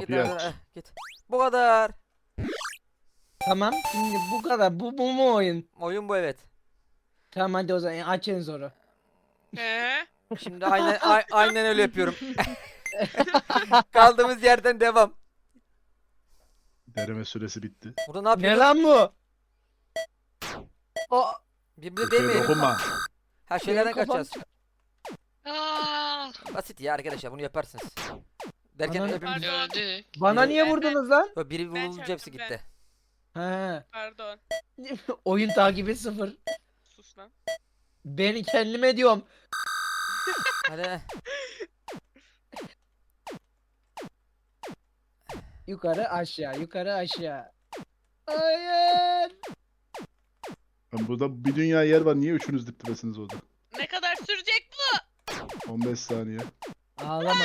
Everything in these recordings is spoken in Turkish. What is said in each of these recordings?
git Kapıyı aç. eh, git. Bu kadar. Tamam. Şimdi bu kadar. Bu, bu mu oyun? Oyun bu evet. Tamam hadi o zaman aç en zoru. Ee, Şimdi aynen a- aynen öyle yapıyorum. Kaldığımız yerden devam. Deneme süresi bitti. Burada ne? Ne lan bu? O Birbirine Köpeğe değmeyelim. dokunma. Her şeylerden Benim kafam- kaçacağız. Aa, Basit ya arkadaşlar bunu yaparsınız. Derken Bana- hepimiz... Pardon. Öldük. bana niye Ben- vurdunuz lan? Yo, biri Ben vurulunca hepsi çarptım ben. gitti. He. pardon. Oyun takibi sıfır. Sus lan. Beni kendime diyorum. Hadi. Yukarı aşağı yukarı aşağı. Hayır. Ben burada bir dünya yer var. Niye üçünüz dip dibesiniz orada? Ne kadar sürecek bu? 15 saniye. Ağlama.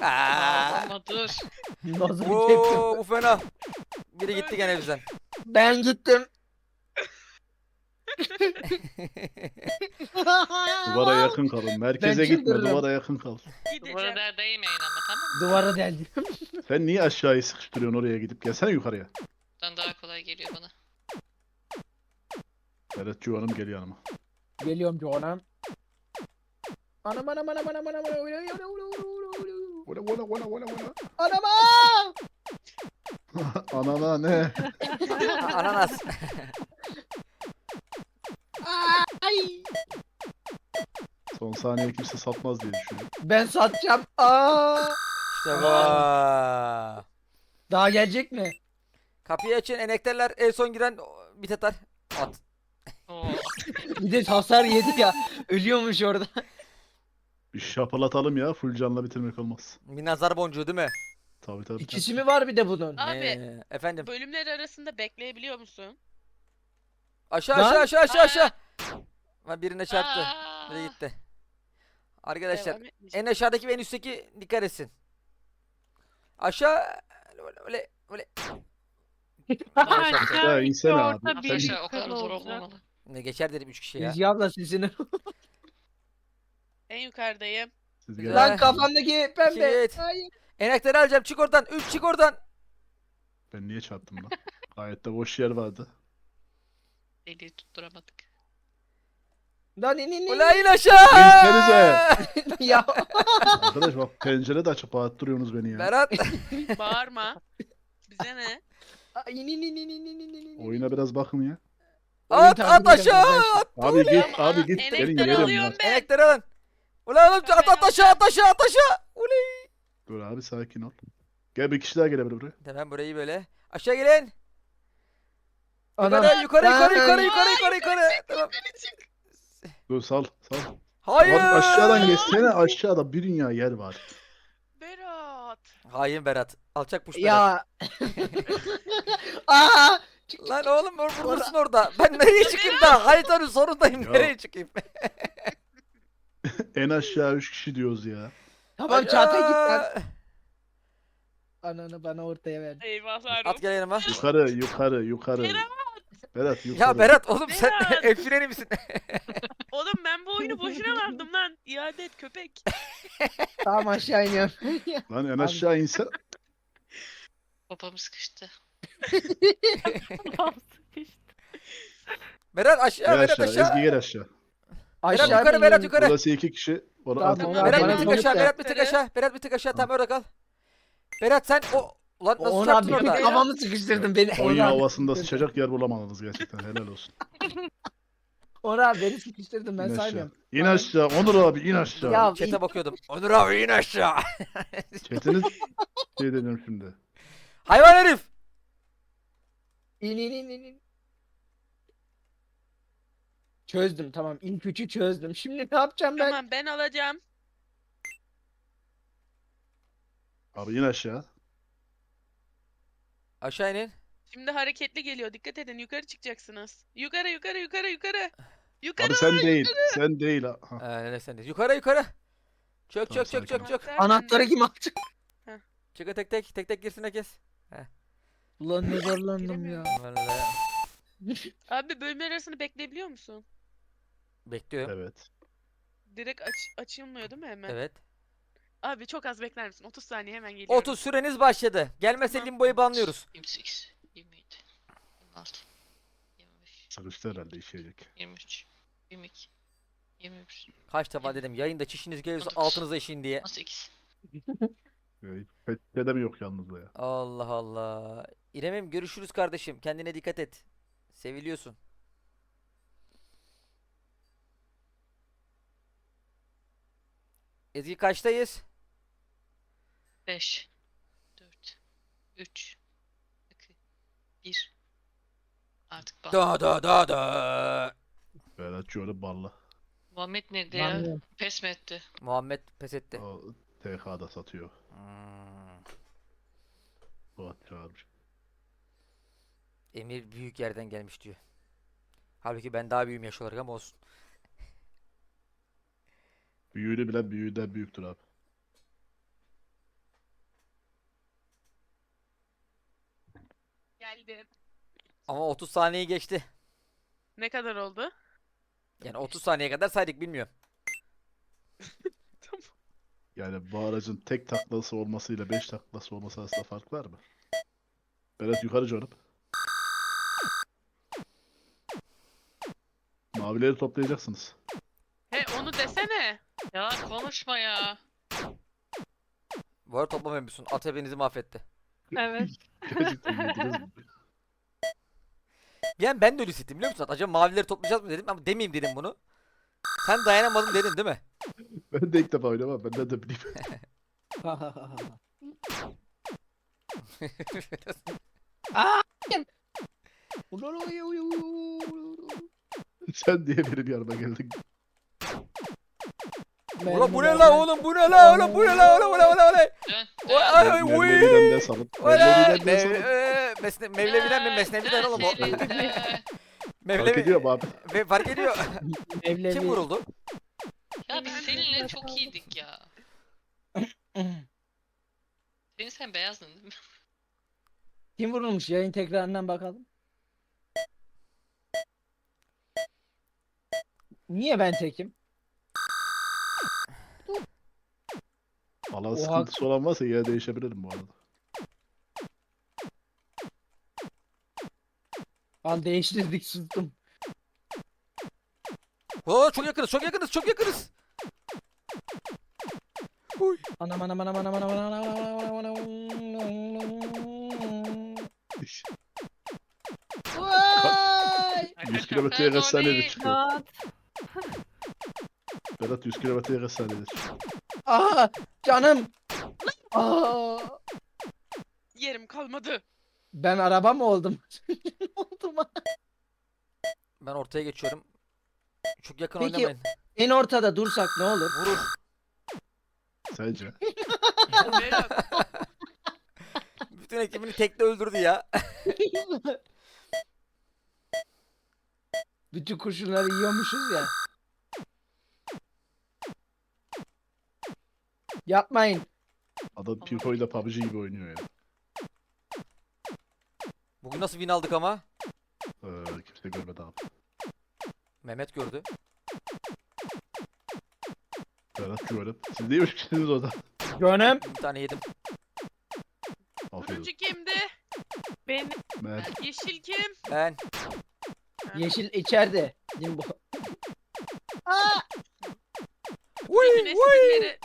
Aa. Ama dur. Nasıl bir Oo, tepki? bu fena. Biri gitti gene bizden. Ben gittim. Duvara yakın kalın. Merkeze gitme. çıldırırım. Duvara yakın kal. Gideceğim. Duvara da değmeyin ama tamam mı? Duvara deldim. Sen niye aşağıyı sıkıştırıyorsun oraya gidip? Gelsene yukarıya. Buradan daha kolay geliyor bana. Evet Hanım gel yanıma. Geliyorum canım. Anam anam anam anam anam anam Vura vura vura vura vura. anam Anana ne? Ananas. Ay. Son saniye kimse satmaz diye düşünüyorum. Ben satacağım. Aa. İşte bu. Daha gelecek mi? Kapıyı açın enekterler en son giren o, bit atar. At. Oo. Bir de hasar yedi ya. Ölüyormuş orada. Bir şapalatalım ya. Full canla bitirmek olmaz. Bir nazar boncuğu değil mi? Tabii tabii. İkisi mi var bir de bunun? Abi. Ee, efendim. Bölümler arasında bekleyebiliyor musun? Aşağı Lan. aşağı aşağı aşağı aşağı. Ha, birine çarptı. Aa. Biri gitti. Arkadaşlar Devam en aşağıdaki ve en üstteki dikkat etsin. Aşağı öyle öyle öyle. Ya insene abi. Orta Sen bir- Arkadaşlar o kadar zor olacak. olmamalı. Ne geçer dedim 3 kişi ya. Müziği abla sesini. En yukarıdayım. siz Güzel. gelin. Lan kafandaki pembe. Git. Hayır. Enekleri alacağım çık oradan. 3 çık oradan. Ben niye çarptım lan? Gayet de boş yer vardı. Deliği tutturamadık. Lan in in in. Ulan in aşağı. Ya. Arkadaş bak pencere de açıp bağırttırıyorsunuz beni ya. Berat. Bağırma. Bize ne? Ay, in in in in in in in in. Oyuna biraz bakın ya. Oyun at takip at edeceğim aşağı. arkadaşlar. At. Abi git abi git. Gelin gelelim alıyorum ya. ben. Enekleri alın. Ulan oğlum at at aşağı at aşağı at aşağı. Uley. Dur abi sakin ol. Gel bir kişi daha gelebilir buraya. Tamam burayı böyle. Aşağı gelin. Yukarı yukarı yukarı yukarı yukarı yukarı yukarı. Tamam. Dur sal sal. Hayır. Abi aşağıdan geçsene aşağıda bir dünya yer var. Berat. Hayır Berat. Alçak puş Berat. Ya. Aa. Lan oğlum vur- vurursun orada. Ben nereye çıkayım daha? Haritanın sonundayım. Ya. Nereye çıkayım? En aşağı 3 kişi diyoruz ya. Tamam çata git lan. Ananı bana ortaya ver. Eyvahlar At gel yanıma. Yukarı yukarı yukarı. Berat. Berat yukarı. Ya Berat oğlum sen Berat. el freni misin? Oğlum ben bu oyunu boşuna verdim lan. İade et köpek. Tamam aşağı iniyorum. Lan en aşağı insen. Babam sıkıştı. Berat aşağı Gel Berat aşağı. aşağı. Ezgi gel aşağı. Berat Aşağı yukarı Berat yukarı. Burası iki kişi. Orada Tamam, tamam. Berat bana bir tık aşağı Berat bir tık aşağı. Berat bir tık aşağı tam orada kal. Berat sen o Ulan nasıl Ona çarptın bir orada? kafamı sıkıştırdın beni. Oyun Ona- havasında sıçacak yer bulamadınız gerçekten. Helal olsun. Ona beni sıkıştırdın ben İn aşağı. saymıyorum. İn aşağı. Onur abi in aşağı. Ya Çete bakıyordum. Onur abi in aşağı. Çetiniz şey deniyorum şimdi. Hayvan herif. in in in in. in. Çözdüm tamam. İlk üçü çözdüm. Şimdi ne yapacağım ben? Tamam ben alacağım. Abi in aşağı. Aşağı inin. Şimdi hareketli geliyor. Dikkat edin. Yukarı çıkacaksınız. Yukarı yukarı yukarı yukarı. Yukarı. Abi sen değil. Sen değil. ha. Ha. Ee, ne sen de. Yukarı yukarı. Çök Tamam, çök çök sakin çök çök. Anahtarı kim alacak? Çıkı tek tek tek tek girsin herkes. Ulan ne zorlandım ya. Vallahi. Abi bölümler arasını bekleyebiliyor musun? Bekliyorum. Evet. Direkt aç açılmıyor değil mi hemen? Evet. Abi çok az bekler misin? 30 saniye hemen geliyorum. 30 süreniz başladı. Gelmese Tamam. limboyu banlıyoruz. 28, 27, 26, 25, Sarıştı herhalde işeyecek. 23, 22, 21, Kaç defa dedim yayında çişiniz geliyorsa 19. altınıza işin diye. 18. Yani Fethiye'de mi yok yalnız ya? Allah Allah. İrem'im görüşürüz kardeşim. Kendine dikkat et. Seviliyorsun. Ezgi kaçtayız? 5, 4, 3, 2, 1. Artık bak. Da da da da. Berat Çoğlu balla. Muhammed nerede ya? Pes mi etti? Muhammed pes etti. O TK'da satıyor. Hmm. Fuat çağırmış. Emir büyük yerden gelmiş diyor. Halbuki ben daha büyüğüm yaş olarak ama olsun. Büyüğünü bilen büyüğünden büyüktür abi. Geldim. Ama 30 saniye geçti. Ne kadar oldu? Yani 30 saniye kadar saydık bilmiyorum. Yani bu aracın tek taklası olmasıyla 5 taklası olması arasında fark var mı? Berat yukarı canım. Mavileri toplayacaksınız. He onu desene. Ya konuşma ya. Bu arada toplamayı musun? At hepinizi mahvetti. Evet. Yani ben de öyle hissettim biliyor musun? Acaba mavileri toplayacağız mı dedim ama demeyeyim dedim bunu. Sen dayanamadın dedin değil mi? Ben de ilk defa oynamam. Ben de bileyim. Sen diye benim yanıma geldin. Ulan bu ne la oğlum bu ne la oğlum bu ne la oğlum bu ne bu ne bu ne? Dön. Ay, ay, Mevlevi'den uy. ne sanıp? Ulan, Mevlevi'den ne Mev- sanıp? eee, Mesne Mevlevi'den mi Mesnevi'den oğlum o? Dön. Fark Mevlevi ediyorum abi. Ve fark ediyor. Mevlevi. Kim vuruldu? Ya biz seninle çok iyiydik ya. Senin sen beyazdın değil mi? Kim vurulmuş? Yayın tekrarından bakalım. Niye ben tekim? Alan Oha. sıkıntısı olan varsa yer değişebilirim bu arada. Al değiştirdik sustum. Oo çok yakınız çok yakınız çok yakınız. Uy. Anam anam anam anam anam anam anam anam Vay! 100 kilometreye kaç saniyede çıkıyor? Lan! Berat 100 kilometreye kaç saniyede çıkıyor? Aa, canım. Aa, Yerim kalmadı. ben araba mı oldum? oldum. Ben ortaya geçiyorum. Çok yakın Peki- oynamayın. En ortada dursak ne olur? Vurur. Sence? Berat. Bütün ekibini tekte öldürdü ya. Bütün kurşunları yiyormuşuz ya. Yapmayın. Adam Pico ile PUBG gibi oynuyor ya. Bugün nasıl win aldık ama? Ee, kimse görmedi abi. Mehmet gördü. Berat güvenim. Siz niye üç kişisiniz orada? Canım. Bir tane yedim. Aferin. Turuncu kimdi? Benim. Mert. Yeşil kim? Ben. Yeşil içeride. Limbo. Uy, Güneş uy. stilleri.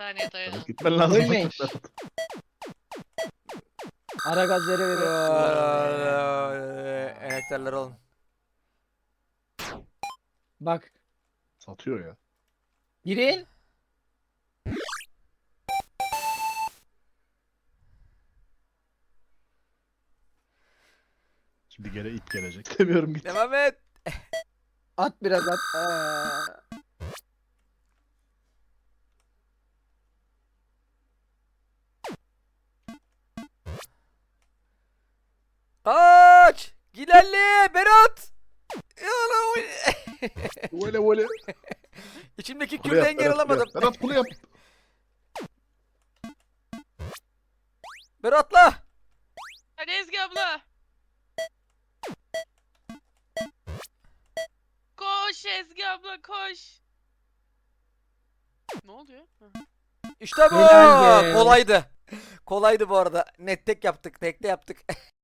5 saniye dayan. Berat gitmen lazım. Ölmeyin. Ara gazları veriyor. Enektarlar olun. Bak. Satıyor ya. Girin. Şimdi gene ip gelecek. Demiyorum git. Devam et. At biraz at. Aa. Kaç. Giderli. Berat. Böyle böyle. İçimdeki yap, kürden engel Berat, alamadım. yap. Berat kule yap. Berat'la. Hadi Ezgi abla. Koş Ezgi abla koş. Ne oluyor? İşte bu. Kolaydı. Kolaydı bu arada. Net tek yaptık. Tekte yaptık.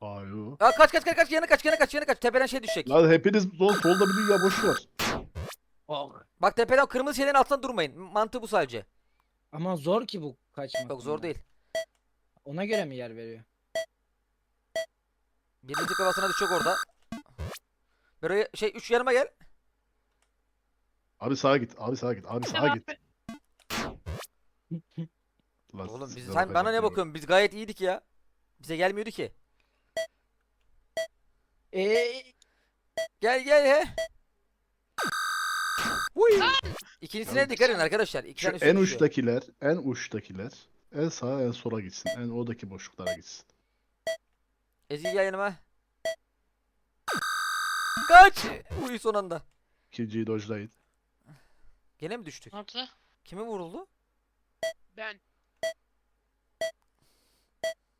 Ayo. Aa, kaç kaç kaç kaç yana kaç yana kaç yana kaç. Tepeden şey düşecek. Lan hepiniz sol, solda bir dünya boş var. Bak tepeden kırmızı şeylerin altına durmayın. Mantığı bu sadece. Ama zor ki bu kaçmak. Çok zor bundan. değil. Ona göre mi yer veriyor? Birinci kafasına düşecek orada. Böyle şey üç yanıma gel. Abi sağa git. Abi sağa git. Abi sağa git. Lan Oğlum biz, sen bana ne bakıyorsun? Biz gayet iyiydik ya. Bize gelmiyordu ki. Eee Gel gel he. Huy. İkincisine dikkat edin arkadaşlar. İki Şu tane en düşüyor. uçtakiler, en uçtakiler en sağa en sola gitsin. En oradaki boşluklara gitsin. Ezgi gel yanıma. Kaç. Uy son anda. İkinciyi dojlayın. Gene mi düştük? Ne oldu? Kime vuruldu? Ben.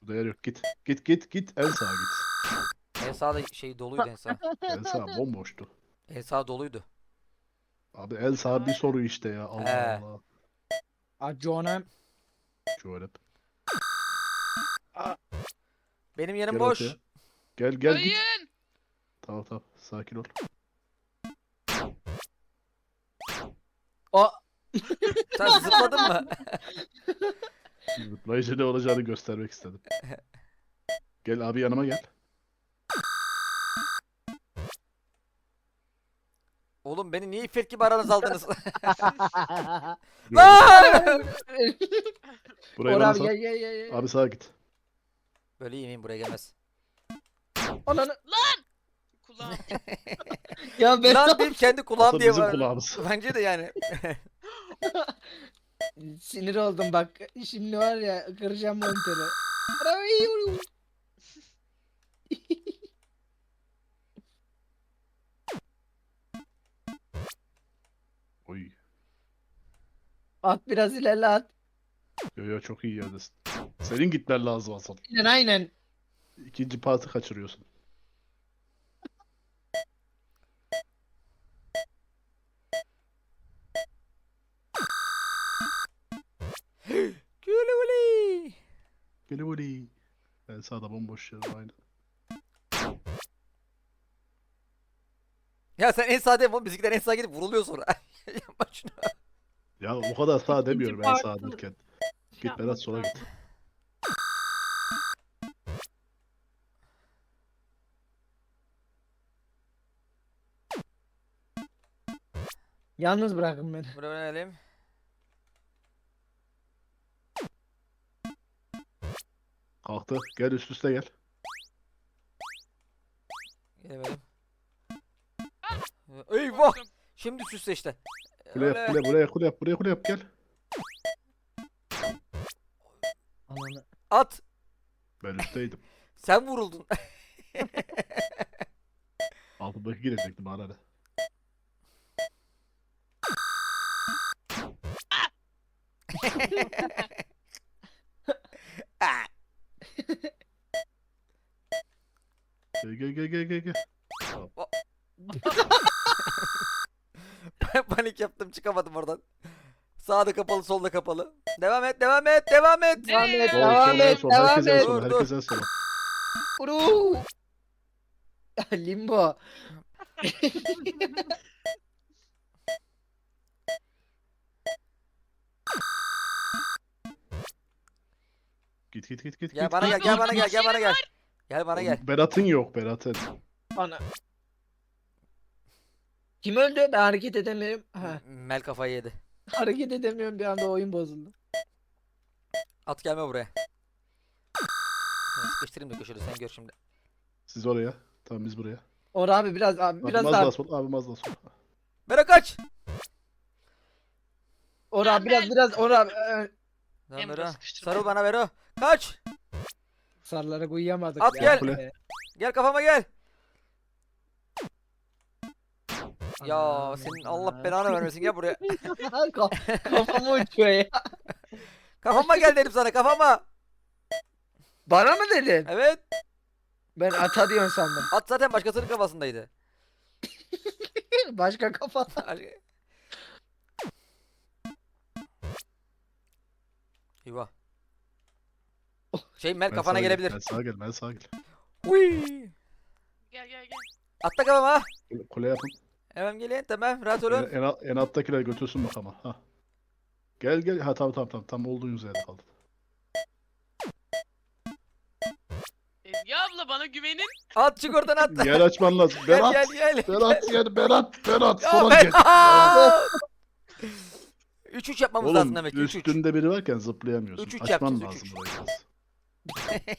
Burada yer yok. Git. Git git git. En sağa git. En sağda şey doluydu en sağ. En sağ bomboştu. En sağ doluydu. Abi en sağ bir soru işte ya. Allah He. Allah. Aconam. Şöyle. Benim yanım Gel boş. ortaya. Gel gel git. Hayır. Tamam tamam. Sakin ol. O Sen zıpladın mı? Zıplayınca ne olacağını göstermek istedim. Gel abi yanıma gel. Oğlum beni niye iffet gibi aranız aldınız? Lan! Buraya Or bana abi sal. gel gel gel. gel. Abi sağa git. Böyle yemeğim buraya gelmez. Ananı. Kulağım. Ya ben Lan benim kendi kulağım diye bizim var. kulağımız. Bence de yani. sinir oldum bak. Şimdi var ya kıracağım monitörü. Bravo. Oy. At biraz ilerle at. Yo yo çok iyi yerdesin. Senin gitmen lazım asıl. Aynen aynen. İkinci partı kaçırıyorsun. Gülü gülü. Gel buraya. En sağda bomboş yer var, aynen. Ya sen en sağ değil mi oğlum? Bizimkiler en sağa gidip vuruluyor sonra. Yapma şunu. Ya o kadar sağ demiyorum en sağ derken. Git Berat sola git. Yalnız bırakın beni. Buraya önerelim. Kalktı. Gel üst üste gel. Gelemedim. Eyvah! Şimdi süsle işte. Kule yap, kule, buraya kule yap, buraya kule yap gel. Ananı. At. Ben üstteydim. Sen vuruldun. Altındaki girecektim bana ne. Ah! Gel gel gel gel gel. gel. Panik yaptım çıkamadım oradan. Sağda kapalı solda kapalı. Devam et devam et devam et. Devam et, Sol, devam sol, en et, devam herkes en et. sol, Dur, herkes en sol. Uru. Limbo. Git git git git. Gel git. bana gel gel bana gel gel bana gel. Gel bana gel. Berat'ın yok Berat'ın. Ana. Kim öldü? Ben hareket edemiyorum. Ha, Mel kafayı yedi. hareket edemiyorum bir anda oyun bozuldu. At gelme buraya. Seni sıkıştırayım da köşede sen gör şimdi. Siz oraya. Tamam biz buraya. Or abi biraz abi Abi biraz az daha. daha sol. Abi az daha sol. Bera kaç. Or abi biraz biraz or abi. Ee, Lan Emre Bero. sıkıştırdı. Sarıl bana Bero. Kaç. Sarılara uyuyamadık At ya. gel. Gel kafama gel. Ya senin ana. Allah belanı vermesin gel buraya. Kaf- Kafama uçuyor ya. Kafama gel dedim sana kafama. Bana mı dedin? Evet. Ben ata diyorsun sandım. At zaten başkasının kafasındaydı. Başka kafa. Eyvah. Şey Mel Ben kafana gelebilir. Ben sağa gel, ben sağa gel. Huy. Gel gel gel. Atla kafama. Kule- Kule yapın. Hemen gelin tamam rahat En, olun. en, alt- en alttakiler götürsün bak ama. Ha. Gel gel. Ha tamam tamam tamam. Tam olduğun yerde kaldı. Ezgi abla bana güvenin. At çık oradan atla. Yer açman lazım. Gel Berat. gel gel. Berat gel. Berat. Berat. Ya Sonra ben... gel. 3-3 yapmamız lazım Oğlum demek ki 3-3. üstünde biri varken zıplayamıyorsun. Üç üç Açman yapacağız, lazım üç burayı.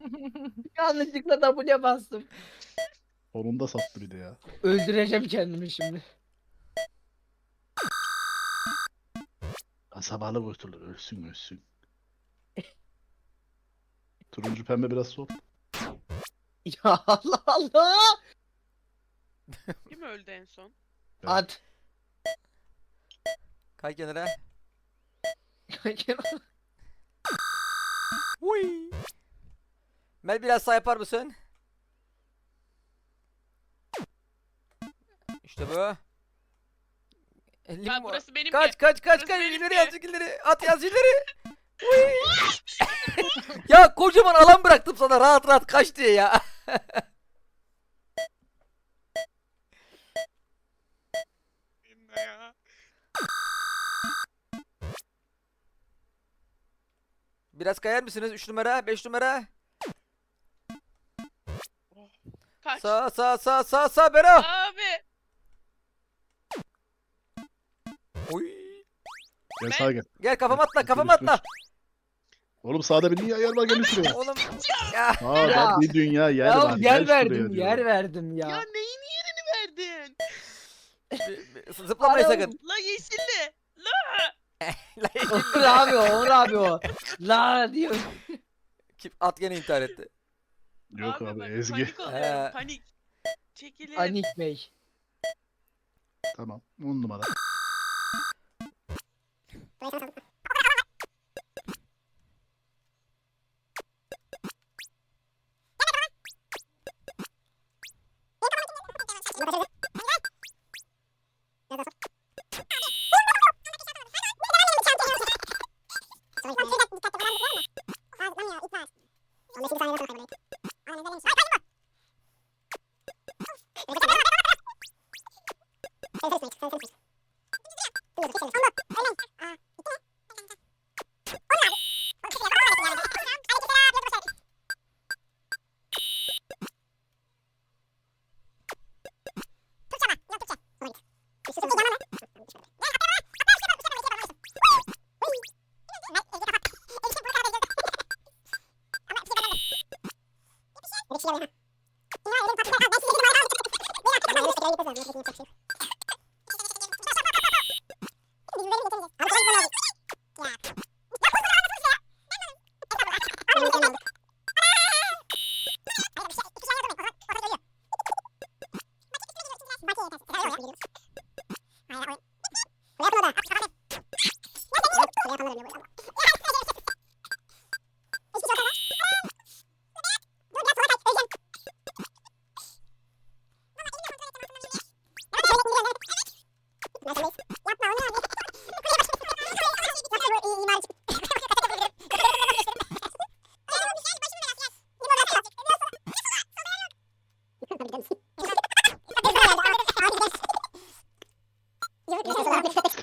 Yanlışlıkla W'ye bastım. Sonunda sattı bir de ya. Öldüreceğim kendimi şimdi. Kasabalı kurtulur. Ölsün ölsün. Turuncu pembe biraz sol. Ya Allah Allah. Kim öldü en son? Evet. At. Kay kenara. Huy. Mel biraz sağ yapar mısın? İşte bu. Elim burası benim Kaç kaç kaç Burası kaç benim ileri yaz ileri at yaz ileri. Ya kocaman alan bıraktım sana rahat rahat kaç diye ya. Biraz kayar mısınız? 3 numara, 5 numara. Kaç. Sağ sağ sağ sağ sağ Bero. Abi. Gel Ben- sağa gel. Gel kafama atla Üstüne, kafama üstüne, atla. Oğlum sağda bir dünya yer var gel şuraya. Oğlum ya. Aa Ya. bak bir dünya yer Ya var. yer gel şuraya verdim, diyorum. yer verdim ya. Ya neyin yerini verdin? Zıplamayın sakın. La yeşilli. La. La Onur abi o, Onur abi o. La diyor. Kim- At gene intihar etti. Yok abi, bak, Ezgi. Panik oluyorum He. panik. Çekilin. Anik Bey. Tamam. 10 numara. Bakın.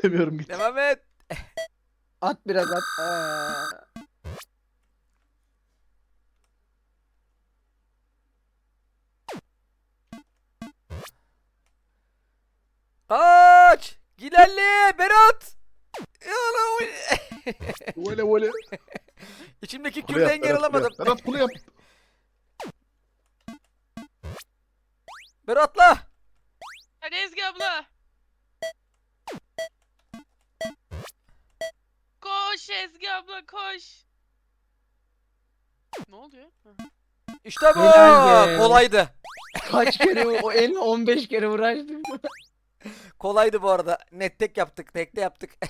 İstemiyorum git. Devam et. At biraz at. Aa. Kaç. Giderli Berat. Ya lan o- Böyle böyle. İçimdeki Kule kürde yap. engel Berat, kule alamadım. yap. Berat kule yap. Berat atla. Hadi Ezgi abla. Koş Ezgi abla koş. Ne oluyor? Ha. İşte bu. Helal be. Kolaydı. Kaç kere o en 15 kere uğraştım. Kolaydı bu arada. Net tek yaptık. Tekte yaptık.